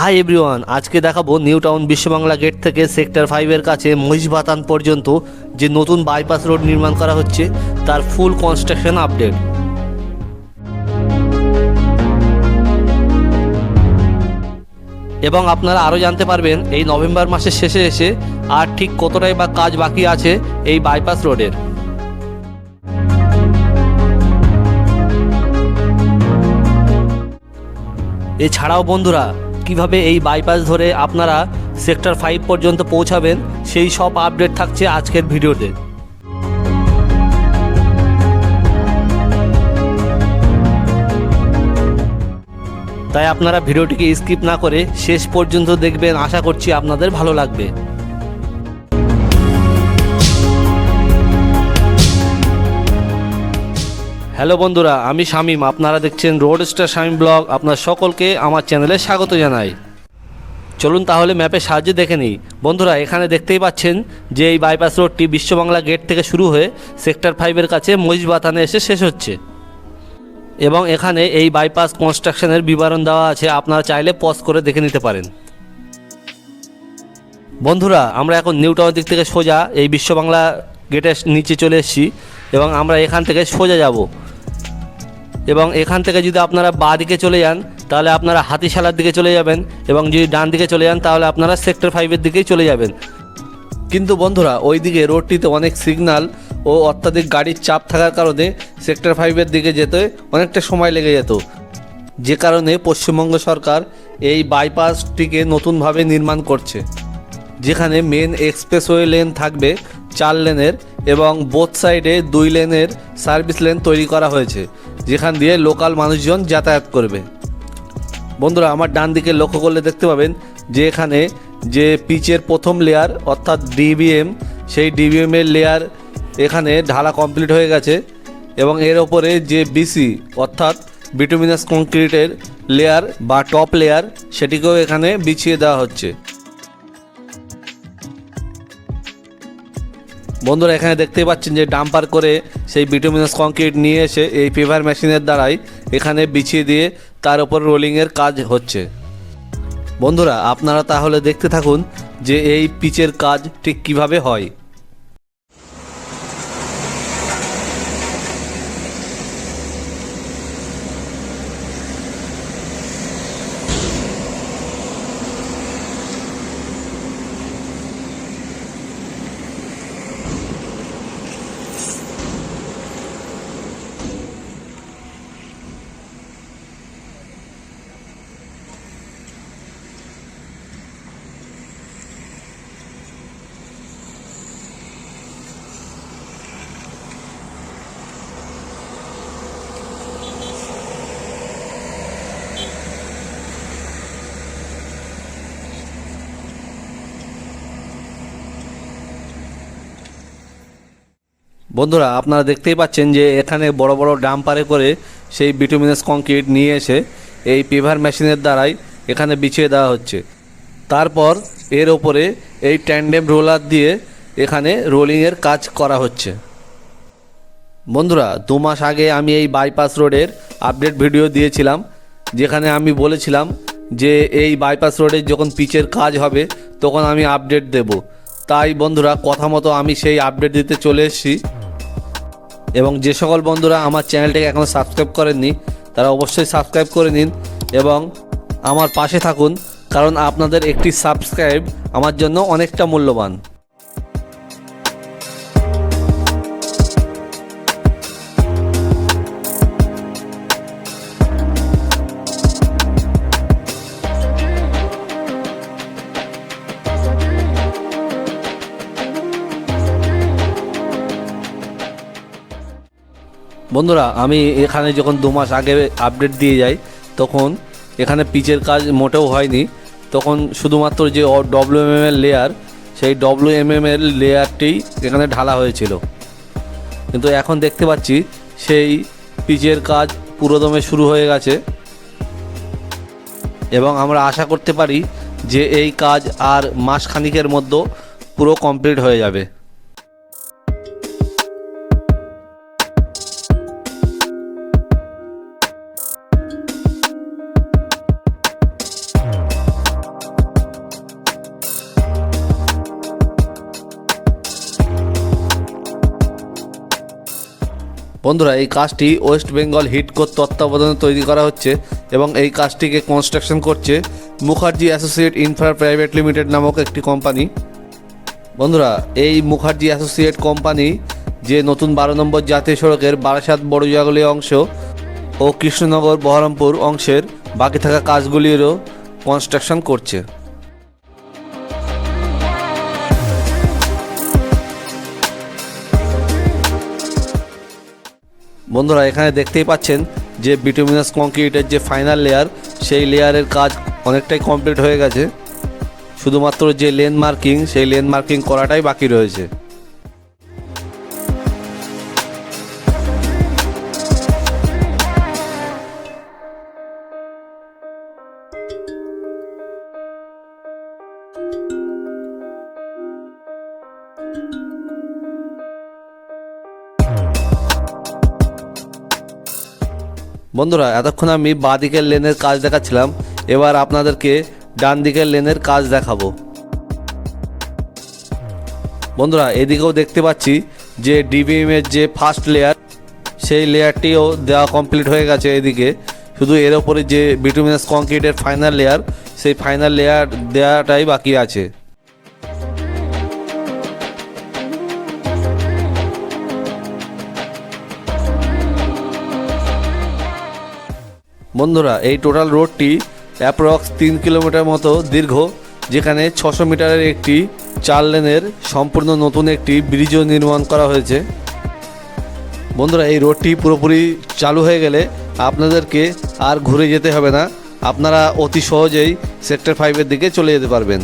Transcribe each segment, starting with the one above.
High everyone, আজকে দেখাবো new town Biswa Bangla gate থেকে সেক্টর ফাইভের কাছে মহিষবাতান পর্যন্ত যে নতুন বাইপাস রোড নির্মাণ করা হচ্ছে, তার ফুল কনস্ট্রাকশন আপডেট। এবং আপনারা আরও জানতে পারবেন, এই নভেম্বর মাসের শেষে এসে আর ঠিক কতটাই বা কাজ বাকি আছে এই বাইপাস রোডের। এছাড়াও বন্ধুরা কীভাবে এই বাইপাস ধরে আপনারা সেক্টর ফাইভ পর্যন্ত পৌঁছাবেন, সেই সব আপডেট থাকছে আজকের ভিডিওতে। তাই আপনারা ভিডিওটিকে স্কিপ না করে শেষ পর্যন্ত দেখবেন, আশা করছি আপনাদের ভালো লাগবে। হ্যালো বন্ধুরা, আমি শামীম। আপনারা দেখছেন রোড স্টার শামীম ব্লগ। আপনার সকলকে আমার চ্যানেলে স্বাগত জানাই। চলুন তাহলে ম্যাপের সাহায্যে দেখে নিই। বন্ধুরা, এখানে দেখতেই পাচ্ছেন যে এই বাইপাস রোডটি বিশ্ববাংলা গেট থেকে শুরু হয়ে সেক্টর ফাইভের কাছে মহিষবাতানে এসে শেষ হচ্ছে। এবং এখানে এই বাইপাস কনস্ট্রাকশনের বিবরণ দেওয়া আছে। আপনারা চাইলে পজ করে দেখে নিতে পারেন। বন্ধুরা, আমরা এখন নিউ টাউন দিক থেকে সোজা এই বিশ্ববাংলা গেটের নিচে চলে এসেছি। এবং আমরা এখান থেকে সোজা যাব। এবং এখান থেকে যদি আপনারা বাঁ দিকে চলে যান, তাহলে আপনারা হাতিশালার দিকে চলে যাবেন এবং যদি ডান দিকে চলে যান, তাহলে আপনারা সেক্টর ফাইভের দিকেই চলে যাবেন। কিন্তু বন্ধুরা ওই দিকে রোডটিতে অনেক সিগন্যাল ও অত্যাধিক গাড়ির চাপ থাকার কারণে সেক্টর ফাইভের দিকে যেতে অনেকটা সময় লেগে যেত। যে কারণে পশ্চিমবঙ্গ সরকার এই বাইপাসটিকে নতুনভাবে নির্মাণ করছে। যেখানে মেন এক্সপ্রেসওয়ে লেন থাকবে চার লেনের এবং বোথ সাইডে দুই লেনের সার্ভিস লেন তৈরি করা হয়েছে। যেখান দিয়ে লোকাল মানুষজন যাতায়াত করবে। বন্ধুরা, আমার ডান দিকে লক্ষ্য করলে দেখতে পাবেন যে এখানে যে পিচের প্রথম লেয়ার অর্থাৎ ডিবিএম সেই ডিবিএম এর লেয়ার এখানে ঢালা কমপ্লিট হয়ে গেছে এবং এর ওপরে যে বিসি অর্থাৎ বিটুমিনাস কংক্রিটের লেয়ার বা টপ লেয়ার সেটিকেও এখানে বিছিয়ে দেওয়া হচ্ছে। বন্ধুরা, এখানে দেখতেই পাচ্ছেন যে ডাম্পার করে সেই বিটুমিনাস কংক্রিট নিয়ে এসে এই পেভার মেশিনের দ্বারাই এখানে বিছিয়ে দিয়ে তার উপর রোলিংয়ের কাজ হচ্ছে। বন্ধুরা, আপনারা তাহলে দেখতে থাকুন যে এই পিচের কাজ ঠিক কীভাবে হয়। বন্ধুরা, আপনারা দেখতেই পাচ্ছেন যে এখানে বড় বড় ডাম্পারে করে সেই বিটুমিনাস কংক্রিট নিয়ে এসে এই পেভার মেশিনের দ্বারাই এখানে বিছিয়ে দেওয়া হচ্ছে। তারপর এর ওপরে এই ট্যান্ডেম রোলার দিয়ে এখানে রোলিংয়ের কাজ করা হচ্ছে। বন্ধুরা, দু মাস আগে আমি এই বাইপাস রোডের আপডেট ভিডিও দিয়েছিলাম, যেখানে আমি বলেছিলাম যে এই বাইপাস রোডের যখন পিচের কাজ হবে, তখন আমি আপডেট দেব। তাই বন্ধুরা, কথা মতো আমি সেই আপডেট দিতে চলে এসেছি। এবং যে সকল বন্ধুরা আমার চ্যানেলটিকে এখনও সাবস্ক্রাইব করেননি, তারা অবশ্যই সাবস্ক্রাইব করে নিন এবং আমার পাশে থাকুন, কারণ আপনাদের একটি সাবস্ক্রাইব আমার জন্য অনেকটা মূল্যবান। বন্ধুরা, আমি এখানে যখন দু মাস আগে আপডেট দিয়ে যাই, তখন এখানে পিচের কাজ মোটেও হয়নি। তখন শুধুমাত্র যে ডব্লিউ এম এর লেয়ার সেই ডব্লিউ এম এম এর লেয়ারটি এখানে ঢালা হয়েছিল। কিন্তু এখন দেখতে পাচ্ছি, সেই পিচের কাজ পুরোদমে শুরু হয়ে গেছে। এবং আমরা আশা করতে পারি যে এই কাজ আর মাসখানিকের মধ্যে পুরো কমপ্লিট হয়ে যাবে। বন্ধুরা, এই কাজটি ওয়েস্ট বেঙ্গল হিট কোর তত্ত্বাবধানে তৈরি করা হচ্ছে এবং এই কাজটিকে কনস্ট্রাকশন করছে Mukherjee associate infra private limited নামক একটি কোম্পানি বন্ধুরা, এই মুখার্জি অ্যাসোসিয়েট কোম্পানি যে নতুন বারো নম্বর জাতীয় সড়কের বারাসাত বড়জাগলি অংশ ও কৃষ্ণনগর বহরমপুর অংশের বাকি থাকা কাজগুলিরও কনস্ট্রাকশন করছে। বন্ধুরা, এখানে দেখতেই পাচ্ছেন যে বিটুমিনাস কংক্রিটের যে ফাইনাল লেয়ার সেই লেয়ারের কাজ অনেকটাই কমপ্লিট হয়ে গেছে। শুধুমাত্র যে লেন মার্কিং সেই লেন মার্কিং করাটাই বাকি রয়েছে। বন্ধুরা, এতক্ষণ আমি বাঁ দিকের লেনের কাজ দেখাচ্ছিলাম। এবার আপনাদেরকে ডান দিকের লেনের কাজ দেখাবো। বন্ধুরা, এদিকেও দেখতে পাচ্ছি যে ডিবিএম এর যে ফার্স্ট লেয়ার সেই লেয়ারটিও দেওয়া কমপ্লিট হয়ে গেছে এদিকে। শুধু এর ওপরে যে বিটুমিনাস কংক্রিটের ফাইনাল লেয়ার সেই ফাইনাল লেয়ার দেওয়াটাই বাকি আছে। বন্ধুরা, এই টোটাল রোডটি অ্যাপ্রক্স তিন কিলোমিটার মতো দীর্ঘ, যেখানে ছশো মিটারের একটি চার লেনের সম্পূর্ণ নতুন একটি ব্রিজও নির্মাণ করা হয়েছে। বন্ধুরা, এই রোডটি পুরোপুরি চালু হয়ে গেলে আপনাদেরকে আর ঘুরে যেতে হবে না। আপনারা অতি সহজেই সেক্টর ফাইভের দিকে চলে যেতে পারবেন।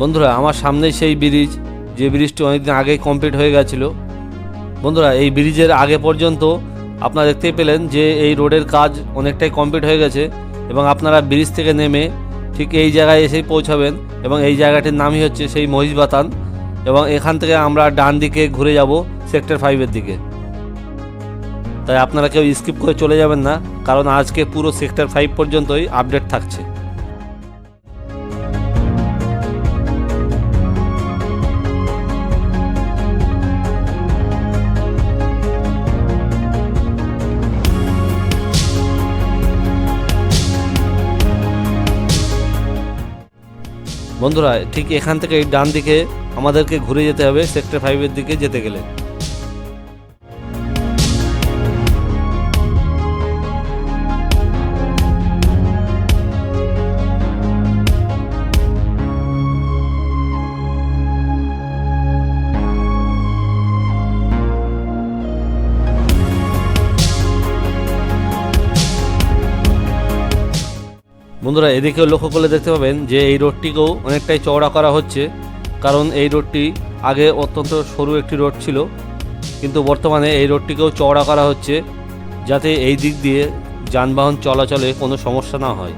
বন্ধুরা, আমার সামনেই সেই ব্রিজ, যে ব্রিজটি অনেকদিন আগেই কমপ্লিট হয়ে গেছিল। বন্ধুরা, এই ব্রিজের আগে পর্যন্ত আপনারা দেখতেই পেলেন যে এই রোডের কাজ অনেকটাই কমপ্লিট হয়ে গেছে এবং আপনারা ব্রিজ থেকে নেমে ঠিক এই জায়গায় এসেই পৌঁছাবেন এবং এই জায়গাটির নামই হচ্ছে সেই মহিষবাতান এবং এখান থেকে আমরা ডান দিকে ঘুরে যাব সেক্টর ফাইভের দিকে। তাই আপনারা কেউ স্কিপ করে চলে যাবেন না, কারণ আজকে পুরো সেক্টর ফাইভ পর্যন্তই আপডেট থাকছে। বন্ধুরা, ঠিক এখান থেকে ডান দিকে আমাদেরকে ঘুরে যেতে হবে সেক্টর ফাইভের দিকে যেতে গেলে। বন্ধুরা, এদিকেও লক্ষ্য করলে দেখতে পাবেন যে এই রোডটিকেও অনেকটাই চওড়া করা হচ্ছে, কারণ এই রোডটি আগে অত্যন্ত সরু একটি রোড ছিল, কিন্তু বর্তমানে এই রোডটিকেও চওড়া করা হচ্ছে, যাতে এই দিক দিয়ে যানবাহন চলাচলে কোনো সমস্যা না হয়।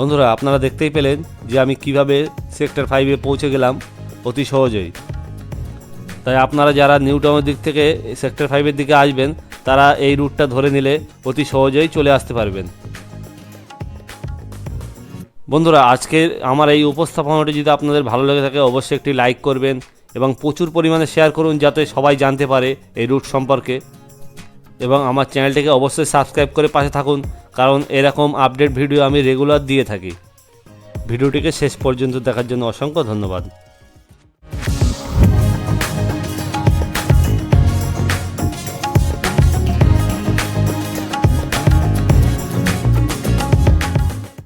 বন্ধুরা, আপনারা দেখতেই পেলেন যে আমি কীভাবে সেক্টর ফাইভে পৌঁছে গেলাম অতি সহজেই। তাই আপনারা যারা নিউ টাউনের দিক থেকে সেক্টর ফাইভের দিকে আসবেন, তারা এই রুটটা ধরে নিলে অতি সহজেই চলে আসতে পারবেন। বন্ধুরা, আজকের আমার এই উপস্থাপনাটি যদি আপনাদের ভালো লেগে থাকে, অবশ্যই একটি লাইক করবেন এবং প্রচুর পরিমাণে শেয়ার করুন যাতে সবাই জানতে পারে এই রুট সম্পর্কে। এবং আমার চ্যানেলটিকে অবশ্যই সাবস্ক্রাইব করে পাশে থাকুন। কারণ এরকম আপডেট ভিডিও আমি রেগুলার দিয়ে থাকি। ভিডিওটিকে শেষ পর্যন্ত দেখার জন্য অসংখ্য ধন্যবাদ।